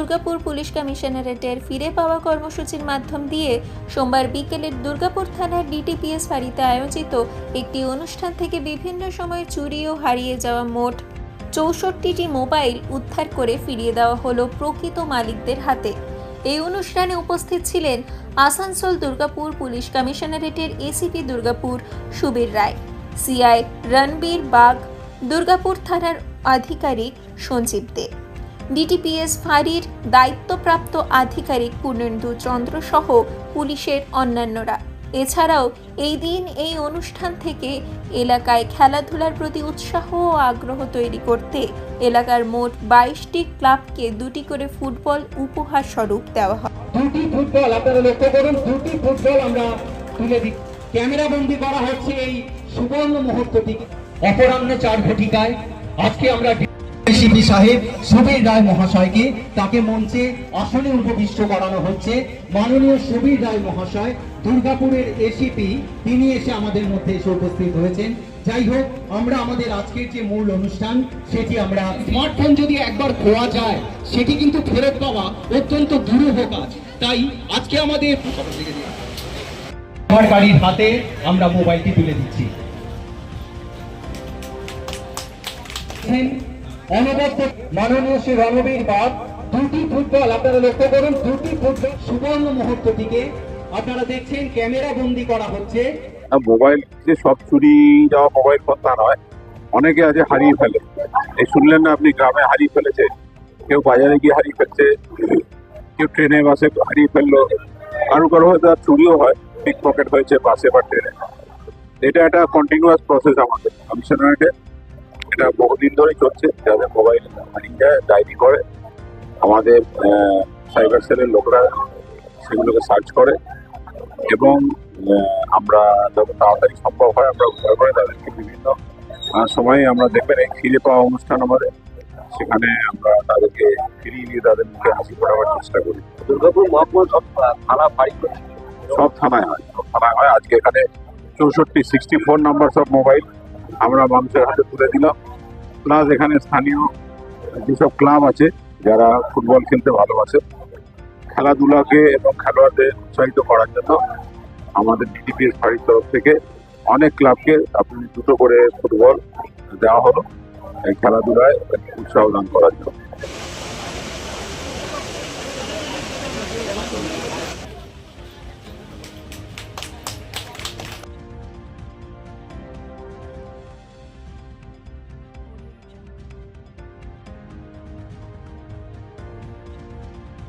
Durgapur police কমিশনারেটের ফিরে পাওয়া কর্মসূচির মাধ্যম দিয়ে সোমবার বিকেলে দুর্গাপুর থানার ডিটিপিএস বাড়িতে আয়োজিত একটি অনুষ্ঠান থেকে বিভিন্ন সময় চুরি ও হারিয়ে যাওয়া মোট চৌষট্টিটি মোবাইল উদ্ধার করে ফিরিয়ে দেওয়া হলো প্রকৃত মালিকদের হাতে। এই অনুষ্ঠানে উপস্থিত ছিলেন আসানসোল দুর্গাপুর পুলিশ কমিশনারেটের এসিপি দুর্গাপুর সুবীর রায়, সিআই রণবীর বাগ, দুর্গাপুর থানার আধিকারিক সঞ্জীব দে। ডিটিপিএস ফাঁড়ির দায়িত্বপ্রাপ্ত আধিকারিক পূর্ণেন্দু চন্দ্র সহ পুলিশের অন্যান্যরা। এছাড়াও এই দিন এই অনুষ্ঠান থেকে এলাকায় খেলাধুলার প্রতি উৎসাহ ও আগ্রহ তৈরি করতে এলাকার মোট বাইশটি ক্লাবকে দুটি করে ফুটবল উপহার স্বরূপ দেওয়া হয়। দুটি ফুটবল আপনারা লক্ষ্য করুন, দুটি ফুটবল আমরা তুলে দিই। ক্যামেরা বন্দি করা হচ্ছে এই সুবর্ণ অপরাহ্ন চার ঘটিকায়। আজকে আমরা ডিসিপি সাহেব, সুবীর রায় মহাশয়কে। তাকে মঞ্চে আসনে উপবিষ্ট করানো হচ্ছে। মাননীয় সুবীর রায় মহাশয়, দুর্গাপুরের এসিপি তিনি এসে আমাদের মধ্যে এসে উপস্থিত হয়েছেন। যাই হোক, আমরা আমাদের আজকের যে মূল অনুষ্ঠান, সেটি আমরা স্মার্টফোন যদি একবার খোয়া যায়, সেটি কিন্তু ফেরত পাওয়া অত্যন্ত দুরূহ কাজ। তাই আজকে আমাদের বাড়ির হাতে আমরা মোবাইলটি তুলে দিচ্ছি। অনবদ্য মাননীয় শ্রী রণবীর বাগ, দুটি ফুটবল আপনারা লক্ষ্য করুন, দুটি ফুটবল সুবর্ণ মুহূর্তটিকে আপনারা দেখছেন, ক্যামেরা বন্দি করা হচ্ছে। মোবাইল যে সব চুরি যাওয়া মোবাইল ফোন তা নয়, অনেকে আছে হারিয়ে ফেলে। এই শুনলেন না আপনি, গ্রামে হারিয়ে ফেলেছে? কেউ বাজারে গিয়ে হারিয়ে ফেলছে? কেউ ট্রেনে, বাসে হারিয়ে ফেলল? কারও কারও হয়তো আর চুরিও হয় পিক পকেট হয়েছে, বাসে বা ট্রেনে। এটা একটা কন্টিনিউয়াস প্রসেস আমাদের কমিশনারেটে এটা বহুদিন ধরেই চলছে যাদের মোবাইল যায় ডায়েরি করে আমাদের সাইবার সেলের লোকরা সেগুলোকে সার্চ করে এবং আমরা যত তাড়াতাড়ি সম্ভব হয় আমরা উদ্ধার করে তাদেরকে বিভিন্ন সময়ে আমরা দেখবেন এই ফিরে পাওয়া অনুষ্ঠান আমাদের। সেখানে আমরা তাদেরকে ফিরিয়ে দিয়ে তাদের মুখে হাসি ফোটাবার চেষ্টা করি। দুর্গাপুর মহকুমা সব থানা বাড়ি সব থানায় হয়। সব থানায় হয়। আজকে এখানে চৌষট্টি সিক্সটি ফোর নাম্বার সব মোবাইল আমরা মানুষের হাতে তুলে দিলাম। প্লাস এখানে স্থানীয় যেসব ক্লাব আছে, যারা ফুটবল খেলতে ভালোবাসে, খেলাধুলাকে এবং খেলোয়াড়দের উৎসাহিত করার জন্য আমাদের ডিটিপিএস বাড়ির তরফ থেকে অনেক ক্লাবকে আপনি দুটো করে ফুটবল দেওয়া হলো, এই খেলাধুলায় উৎসাহ দান করার জন্য।